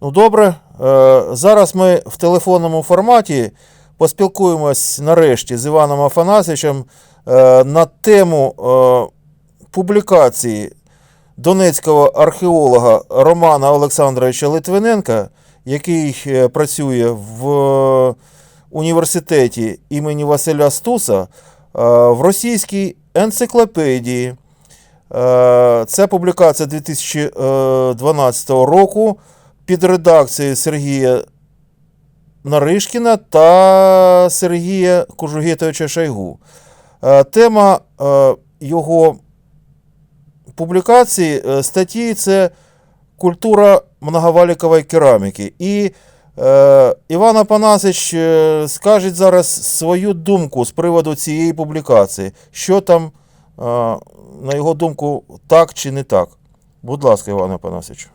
Ну добре, е, зараз ми в телефонному форматі поспілкуємось нарешті з Іваном Афанасьовичем е, на тему е, публікації донецького археолога Романа Олександровича Литвиненка, який працює в університеті імені Василя Стуса в російській енциклопедії. Це публікація 2012 року під редакцією Сергія Наришкіна та Сергія Кужугетовича Шайгу. Е, Тема е, його публікації е, статті це культура многовалікової кераміки. І Іван Апанасович е, скаже зараз свою думку з приводу цієї публікації. Що там, на його думку, так чи не так. Будь ласка, Іван Апанасович.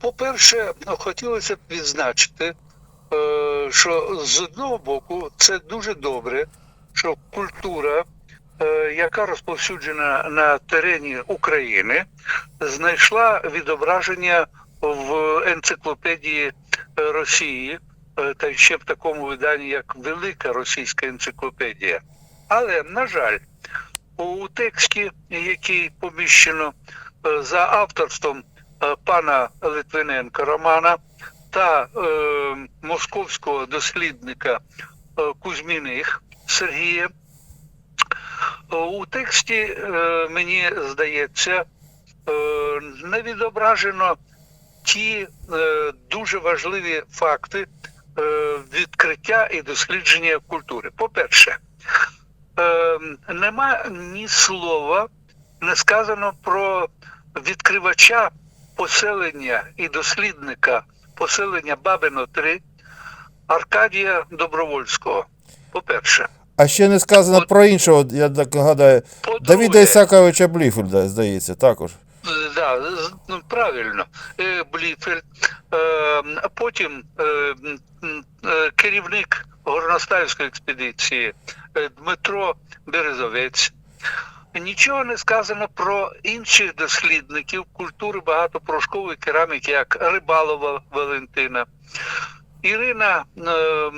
По-перше, ну, хотілося б відзначити, е, що з одного боку це дуже добре, що культура, е, яка розповсюджена на терені України, знайшла відображення в енциклопедії Росії, е, та ще в такому виданні, як Велика Російська енциклопедія. Але, на жаль, у тексті, який поміщено за авторством пана Литвиненка Романа та е, московського дослідника е, Кузьміних Сергія. Е, У тексті, е, мені здається, е, не відображено ті е, дуже важливі факти е, відкриття і дослідження культури. По-перше, е, нема ні слова не сказано про відкривача поселення і дослідника поселення Бабино 3 Аркадія Добровольського. По-перше, А ще не сказано От- про іншого, я так гадаю, Давіда Ісаковича Бліфельда, здається, також. Да, ну, правильно. Е, Бліфельд. Е, потім е, керівник горностаївської експедиції Дмитро Березовець. Нічого не сказано про інших дослідників культури багатопрошкової кераміки, як Рибалова Валентина, Ірина е,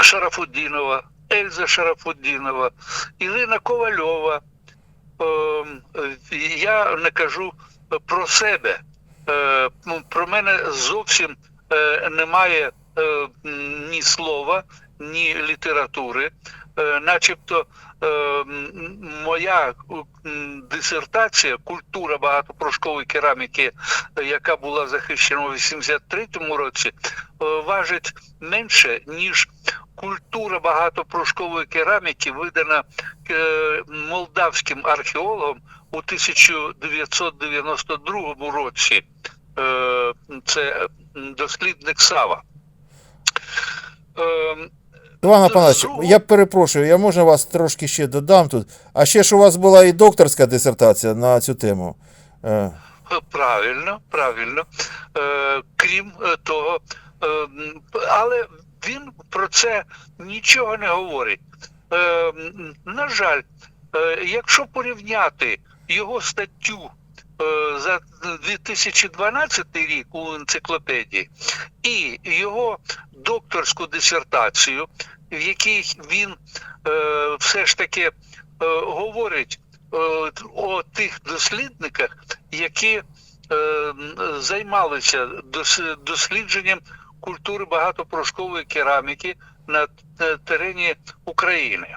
Шарафуддінова, Ельза Шарафуддінова, Ірина Ковальова. Е, я не кажу про себе. Е, ну, Про мене зовсім е, немає е, ні слова, ні літератури. Е, Начебто моя дисертація Культура багатопрошкової кераміки, е, яка була захищена у 83-му році, е, важить менше, ніж культура багатопрошкової кераміки, видана е, молдавським археологом у 1992 році. Е, Це дослідник Сава. Е, Іван Апанасович, я перепрошую, я можна вас трошки ще додам тут. А ще ж у вас була і докторська дисертація на цю тему. Е, Правильно, правильно. Е, крім е, того, е, але він про це нічого не говорить. Е, на жаль, е, якщо порівняти його статтю е, за 2012 рік у енциклопедії і його докторську дисертацію, в якій він е, все ж таки е, говорить е, о тих дослідниках, які е, займалися дос- дослідженням культури багатопрошкової кераміки на е, терені України.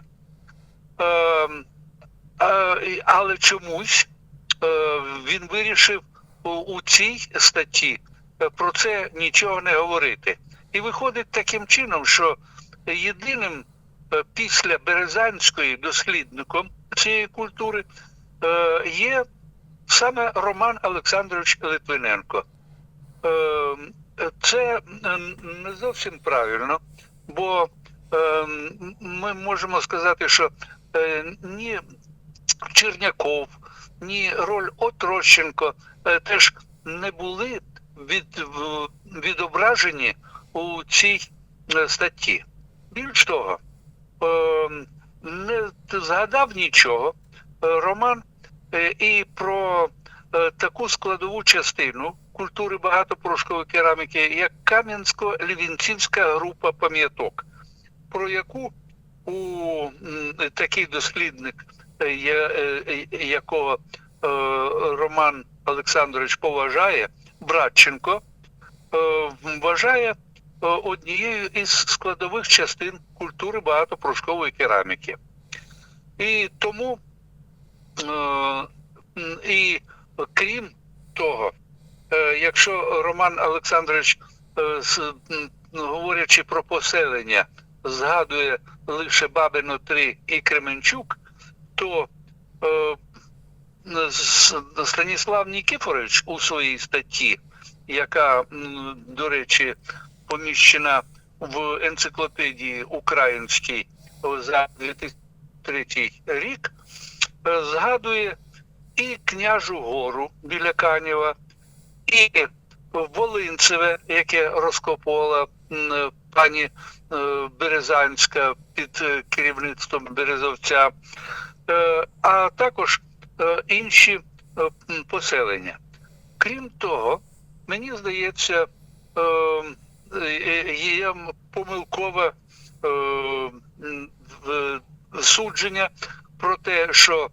Е, е, але чомусь е, він вирішив у, цій статті е, про це нічого не говорити. І виходить таким чином, що єдиним е, після Березанської дослідником цієї культури е, є саме Роман Олександрович Литвиненко. Е, Це не зовсім правильно, бо е, ми можемо сказати, що е, ні Черняков, ні роль Отрощенко е, теж не були від, відображені у цій е, статті. Більш того, е, не згадав нічого е, Роман і про таку складову частину культури багатопорошкової кераміки як Кам'янсько-Лівінцівська група пам'яток, про яку у такий дослідник, якого е, Роман Олександрович поважає, Братченко, е, вважає е, однією із складових частин культури багатопрошкової кераміки. І тому, е, і крім того, е, якщо Роман Олександрович, е, говорячи про поселення, згадує лише Бабино 3 і Кременчук, то е, Станіслав Нікіфорович у своїй статті, яка, до речі, поміщена в енциклопедії українській за 2003 рік, е, згадує і княжу гору біля Канєва, і Волинцеве, яке розкопувала пані е, Березанська під керівництвом Березовця, а також е, інші е, поселення. Крім того, мені здається, е, е, є помилкове е, судження про те, що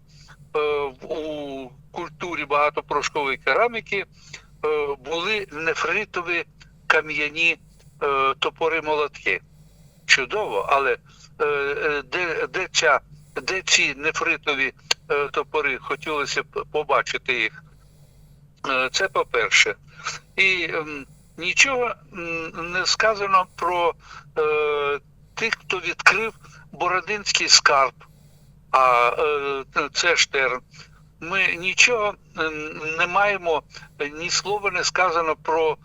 е, у культурі багатопрошкової кераміки е, були нефритові кам'яні е, топори молотки. Чудово, але е, е, де, де, ця, де ці нефритові е, топори, хотілося б побачити їх. Е, Це по-перше. І ем, нічого не сказано про е, тих, хто відкрив Бородинський скарб, а це Штерн. Ми нічого ем, не маємо, ні слова не сказано про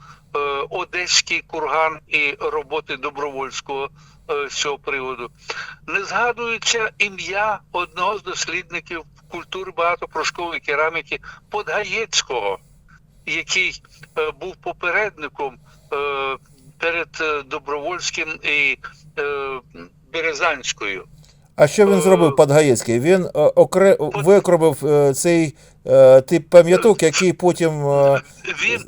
Одеський курган і роботи Добровольського з цього приводу. Не згадується ім'я одного з дослідників культури багатопрошкової кераміки Подгаєцького, який е, був попередником е, перед е, Добровольським і е, Березанською. А що він зробив Подгаєцький? Він е, окре... викробив е, цей е, тип пам'яток, який потім. Він,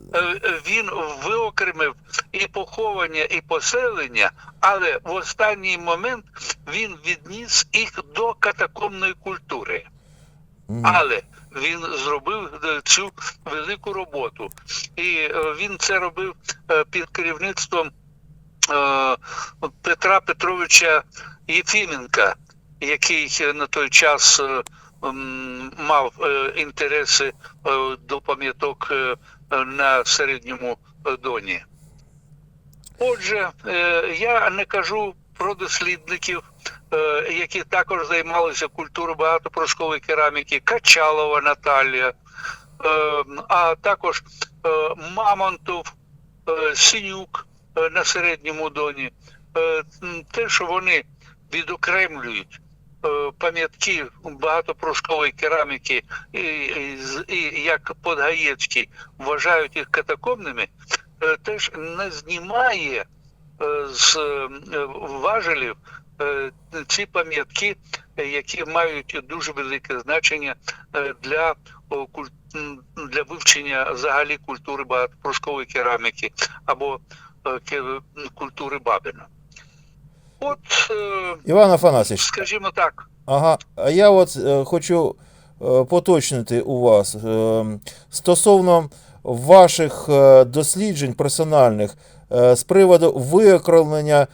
він виокремив і поховання, і поселення, але в останній момент він відніс їх до катакомної культури. мгм. Але він зробив цю велику роботу, і він це робив під керівництвом Петра Петровича Єфіменка, який е, на той час е, мав е, інтереси до пам'яток на середньому доні. Отже, я не кажу про дослідників, які також займалися культурою багатопрошкової кераміки, Качалова Наталія, а також Мамонтов, Синюк на середньому доні. Те, що вони відокремлюють пам'ятки багатопрошкової кераміки, і, і, і як Подгаєцький вважають їх катакомними, е, теж не знімає е, з е, важелів е, ці пам'ятки, е, які мають дуже велике значення е, для, для вивчення взагалі культури багатопрошкової кераміки або е, культури Бабина. От, е, Іван Афанасьович, скажімо так, ага, а я от е, хочу е, поточнити у вас стосовно ваших досліджень персональних з приводу виокремлення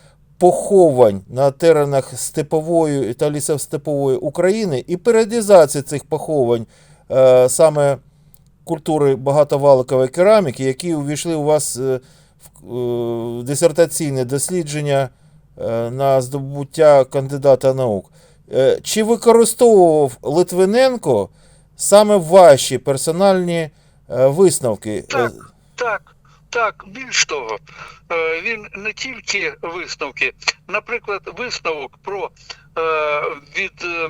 поховань на теренах степової та лісостепової України і періодизації цих поховань е, саме культури багатоваликової кераміки, які увійшли у вас е, в е, дисертаційне дослідження на здобуття кандидата наук. Е, Чи використовував Литвиненко саме ваші персональні е, висновки? Так. Так, так, більш того, е, він не тільки висновки, наприклад, висновок про е, від, е,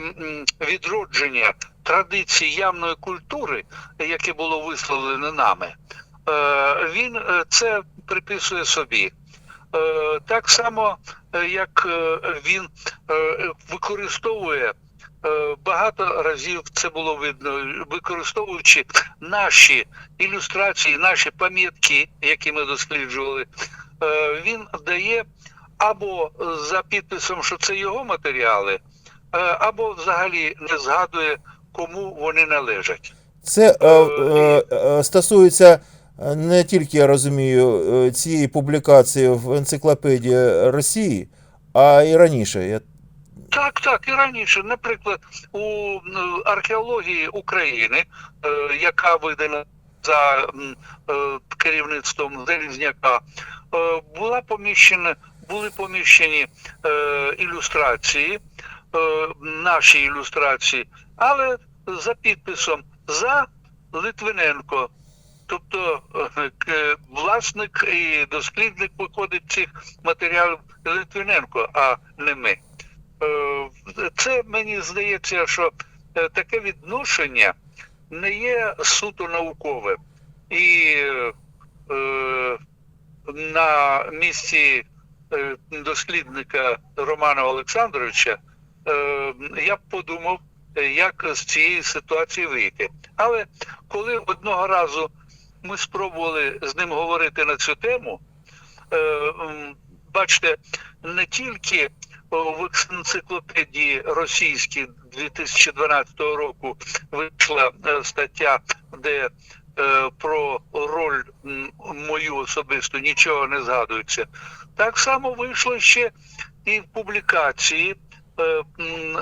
відродження традицій явної культури, яке було висловлене нами, е, він е, це приписує собі. Е, Так само, е, як е, він використовує багато разів це було видно, використовуючи наші ілюстрації, наші пам'ятки, які ми досліджували, він дає або за підписом, що це його матеріали, або взагалі не згадує, кому вони належать. Це е, е, стосується не тільки, я розумію, е, цієї публікації в енциклопедії Росії, а і раніше. Я... Так, так, і раніше, наприклад, у археології України, е, яка видана за е, керівництвом Залізняка, була поміщена, були поміщені ілюстрації, наші ілюстрації, але за підписом за Литвиненко. Тобто е, власник і дослідник виходить цих матеріалів Литвиненко, а не ми. Е, Це мені здається, що е, таке відношення не є суто науковим. І е, на місці е, дослідника Романа Олександровича е, я б подумав, е, як з цієї ситуації вийти. Але коли одного разу ми спробували з ним говорити на цю тему, е, бачите, не тільки в енциклопедії російській 2012 року вийшла е, стаття, де е, про роль мою особисту нічого не згадується. Так само вийшло ще і в публікації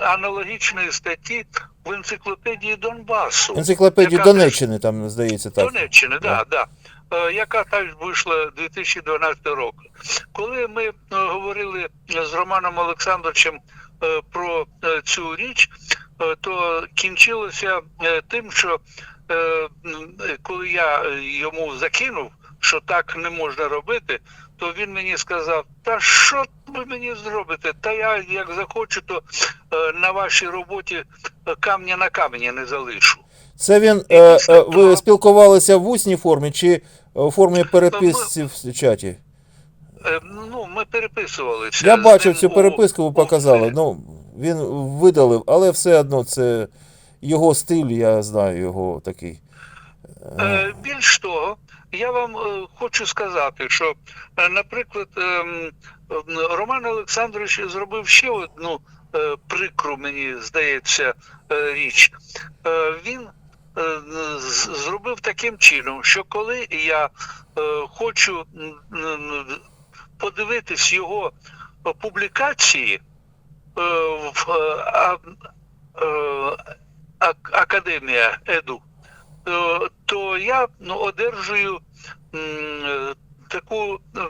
аналогічної статті в енциклопедії Донбасу. Енциклопедію Яка теж- Донеччини, там, здається, так. Донеччини, да, да. Е, яка теж вийшла 2012 року. Коли ми е, говорили з Романом Олександровичем е, про е, цю річ, е, то кінчилося е, тим, що е, е, коли я е, йому закинув, що так не можна робити, то він мені сказав: Та що ви мені зробите? Та я як захочу, то е, на вашій роботі е, камня на камені не залишу. Це він, е, е, ви спілкувалися в усній формі чи у формі переписці в чаті? Е, Ну, ми переписувалися. Я бачив цю переписку, ви показали. Ну, він видалив, але все одно це його стиль, я знаю його такий. Е, Більш того, я вам е, хочу сказати, що, е, наприклад, ем, Роман Олександрович зробив ще одну е, прикру, мені здається, річ. Він зробив таким чином, що коли я хочу подивитись його публікації в Академія Еду, то я ну, одержую е, таку, е,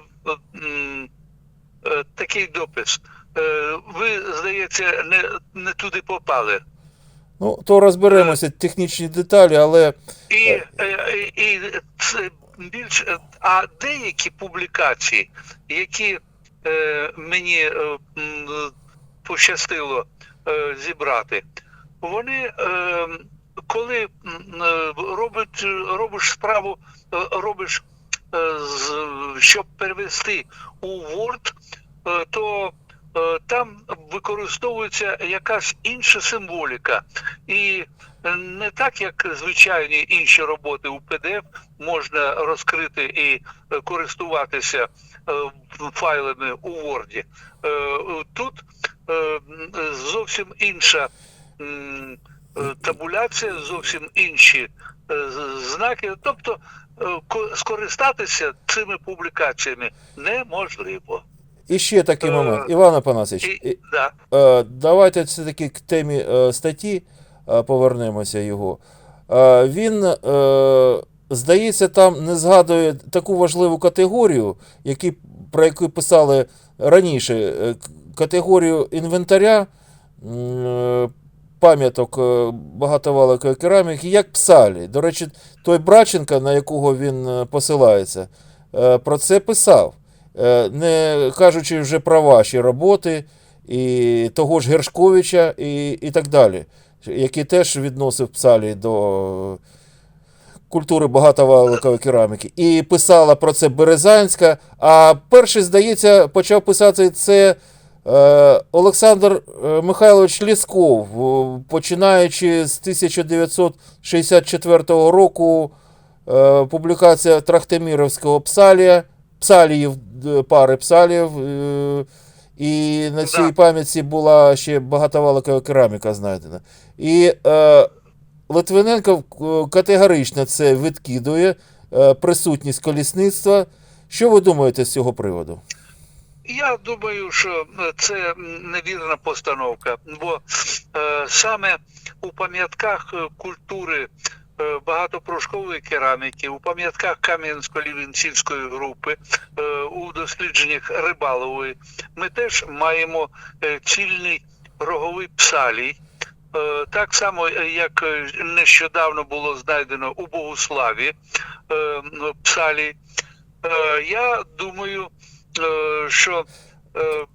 е, такий допис. Е, Ви, здається, не, не туди попали. Ну, то розберемося, технічні деталі, але І, е, і, і це більш е, а деякі публікації, які е, мені е, пощастило е, зібрати, вони е, коли е, робить, робиш справу, е, робиш, е, щоб перевести у Word, е, то е, там використовується якась інша символіка. І не так, як звичайні інші роботи у PDF можна розкрити і е, користуватися е, файлами у Word. Е, Тут е, зовсім інша е, табуляція, зовсім інші е, знаки. Тобто е, скористатися цими публікаціями неможливо. і ще такий Е, момент. Іван Апанасович, І, да. Е, Давайте все-таки к темі е, статті е, повернемося його. Е, Він, е, здається, там не згадує таку важливу категорію, які, про яку писали раніше, е, категорію інвентаря, е, пам'яток е, багатоваликої кераміки, як псалі. До речі, той Браченко, на якого він е, посилається, е, про це писав. Не кажучи вже про ваші роботи, і того ж Гершковича, і, і так далі, який теж відносив псалі до культури багатоваликової кераміки. І писала про це Березанська. А перший, здається, почав писати це Олександр е, Михайлович Лісков, е, починаючи з 1964 року, е, публікація Трахтиміровського псалія, псаліїв, е, пари псаліїв, е, і на цій пам'ятці була ще багатоваликова кераміка знайдена. І е, Литвиненко е, категорично це відкидує, е, присутність колісництва. Що ви думаєте з цього приводу? Я думаю, що е, це невірна постановка, бо е, саме у пам'ятках е, культури багатопрошкової кераміки, у пам'ятках Кам'янсько-Лівінцівської групи, у дослідженнях Рибалової, ми теж маємо цільний роговий псалій. Так само, як нещодавно було знайдено у Богославі. Е, Я думаю, що е,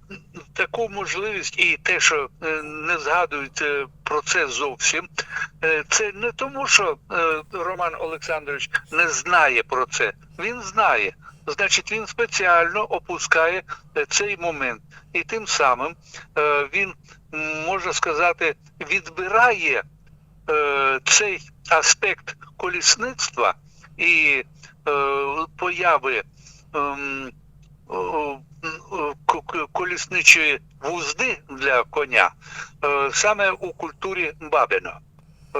таку можливість і те, що е, не згадують е, про це зовсім, е, це не тому, що е, Роман Олександрович не знає про це. Він знає. Значить, він спеціально опускає е, цей момент, і тим самим е, він можна сказати відбирає е, цей аспект колісництва і е, появи ем, о, о, к- к- колісничої вузди для коня е, саме у культурі Бабіна. Е,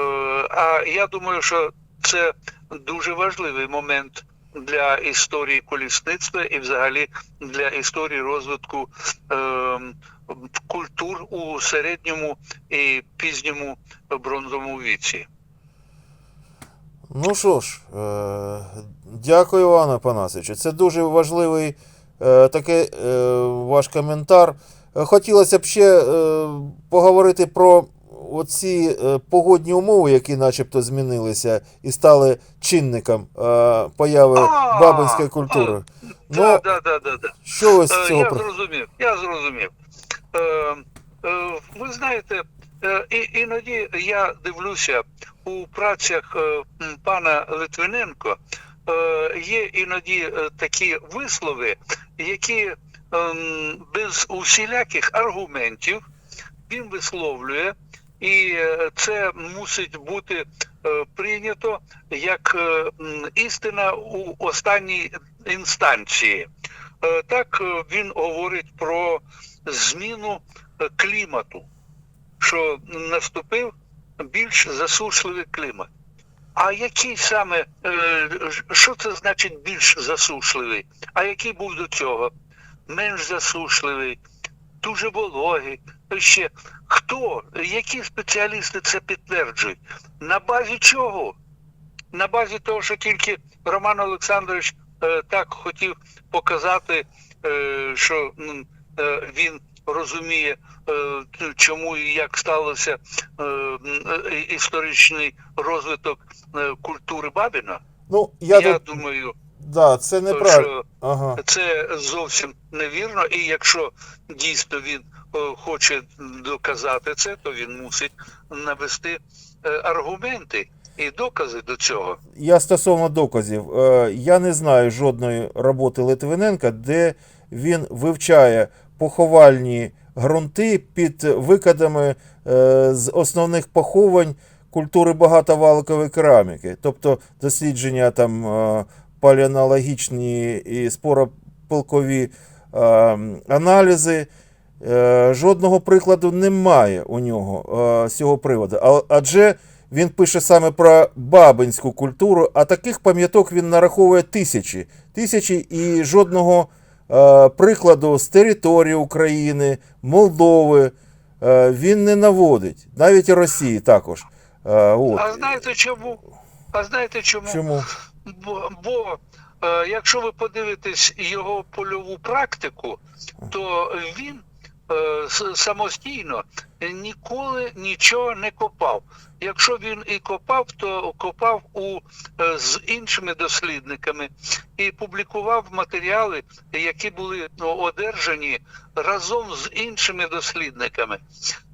А я думаю, що це дуже важливий момент для історії колісництва і взагалі для історії розвитку культур у середньому і пізньому бронзовому віці. Ну що ж, е, дякую, Іване Панасовичу. Це дуже важливий е, такий е, ваш коментар. Е, Хотілося б ще е, поговорити про оці погодні умови, які начебто змінилися і стали чинником появи бабинської культури. Ну, що Е, цього Я зрозумів, я зрозумів. Ви знаєте, іноді я дивлюся у працях пана Литвиненко. Е, Є іноді е, такі вислови, які ем, без усіляких аргументів він висловлює, і е, це мусить бути прийнято як істина у останній інстанції. Так він говорить про зміну клімату, що наступив більш засушливий клімат. А який саме, е, що це значить більш засушливий? А який був до цього? Менш засушливий, дуже вологий. Ще хто, які спеціалісти це підтверджують? На базі чого? на базі того, що тільки Роман Олександрович е, так хотів показати, е, що він розуміє, чому і як сталося е, е, історичний розвиток е, культури Бабіна. Ну, я, Я, тут, думаю, да, це неправильно. Ага. це зовсім невірно, і якщо дійсно він е, хоче доказати це, то він мусить навести е, аргументи і докази до цього. Я стосовно доказів, е, я не знаю жодної роботи Литвиненка, де він вивчає поховальні ґрунти під викидами е, з основних поховань культури багатовалкової кераміки, тобто дослідження там е, палеонологічні і споропилкові е, аналізи. Жодного прикладу немає у нього з цього приводу. Адже він пише саме про бабинську культуру, а таких пам'яток він нараховує тисячі. Тисячі і жодного прикладу з території України, Молдови е, він не наводить. Навіть і Росії також. Е, от. А знаєте чому? А знаєте чому? Чому? Бо, бо е, якщо ви подивитесь його польову практику, то він е, самостійно ніколи нічого не копав. Якщо він і копав, то копав у, е, з іншими дослідниками і публікував матеріали, які були ну, одержані разом з іншими дослідниками.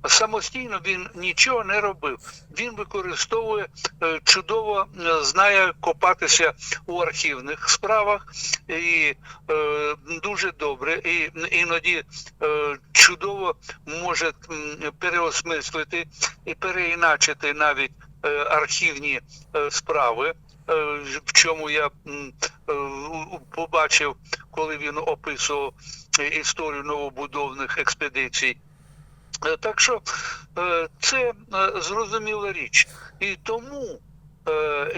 Самостійно він нічого не робив. Він використовує е, чудово е, знає копатися у архівних справах і е, дуже добре, і іноді е, чудово може переосмислити і переіначити навіть е, архівні е, справи. е, В чому я побачив, коли він описував історію новобудовних експедицій. Так що це зрозуміла річ. І тому,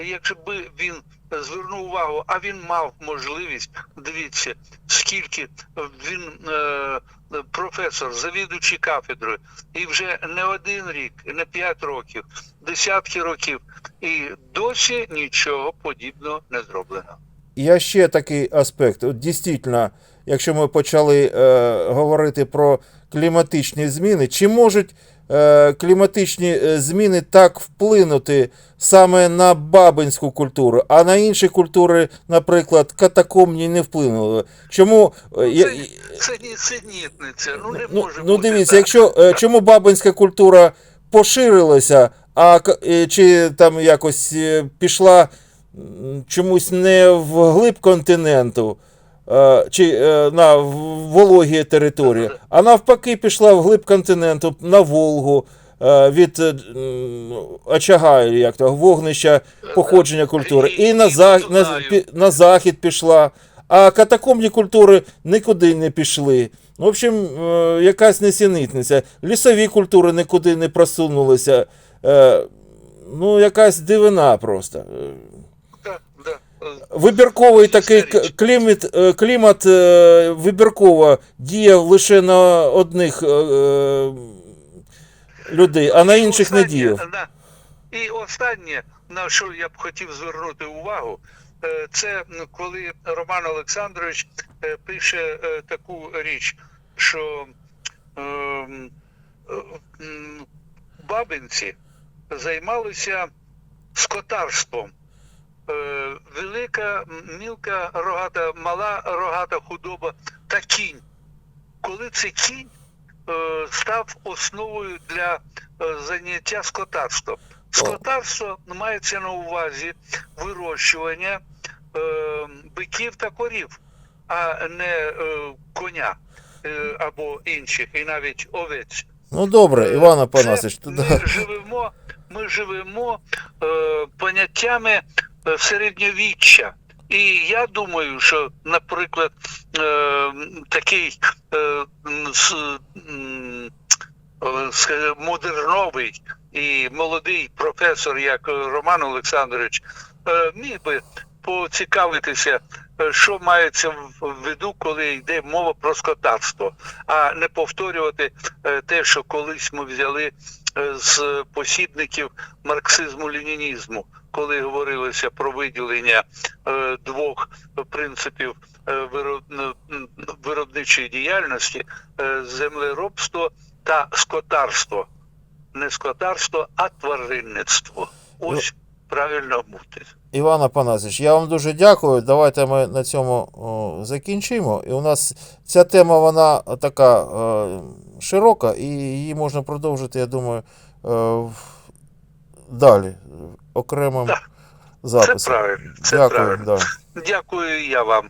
якби він звернув увагу, а він мав можливість, дивіться, скільки він е, професор, завідуючий кафедрою, і вже не один рік, не п'ять років, десятки років, і досі нічого подібного не зроблено. Я ще такий аспект. От дійсно, якщо ми почали е, говорити про кліматичні зміни, чи можуть е, кліматичні е, зміни так вплинути саме на бабинську культуру, а на інші культури, наприклад, катакомні не вплинули? Чому е, я- Це, це нісенітниця. Ну не Ну, може ну бути дивіться, так. якщо е, чому бабинська культура поширилася, а к- е, чи там якось е, пішла м, чомусь не в глиб континенту, чи е, на вологі території, а навпаки, пішла в глиб континенту на Волгу. е, Від е, очага, як то, вогнища походження культури, І- на, і за, до на, на захід пішла, а катакомні культури нікуди не пішли. В общем, е, якась несенітниця. Лісові культури нікуди не просунулися. Е, Ну, якась дивина просто. Е. Е, Вибірковий такий річ. клімат, е, клімат е, вибірково діє лише на одних е, е, людей, а на інших не діяв. І останнє, на що я б хотів звернути увагу, е, це коли Роман Олександрович е, пише е, таку річ, що ем, е, бабинці займалися скотарством. Е, Велика, мілка рогата, мала рогата худоба та кінь. Коли це кінь е, став основою для е, заняття скотарством. Скотарство мається на увазі вирощування биків та корів, а не коня або інших, і навіть овець. Ну добре, Іван Це Апанасович, ми живемо, ми живемо е, поняттями е, середньовіччя. І я думаю, що, наприклад, е, такий е, е, модерновий і молодий професор, як Роман Олександрович, е, міг би поцікавитися, е, що мається в в виду, коли йде мова про скотарство, а не повторювати е, те, що колись ми взяли з посібників марксизму-ленінізму, коли говорилося про виділення е, двох принципів е, виробничої діяльності е, землеробство та скотарство. Не скотарство, а тваринництво. Ось правильно бути. Іван Апанасович, я вам дуже дякую. Давайте ми на цьому о, закінчимо. І у нас ця тема вона така е, широка, і її можна продовжити, я думаю, е, далі окремим записом. Це правильно. Це Дякую. правильно. Да. Дякую я вам.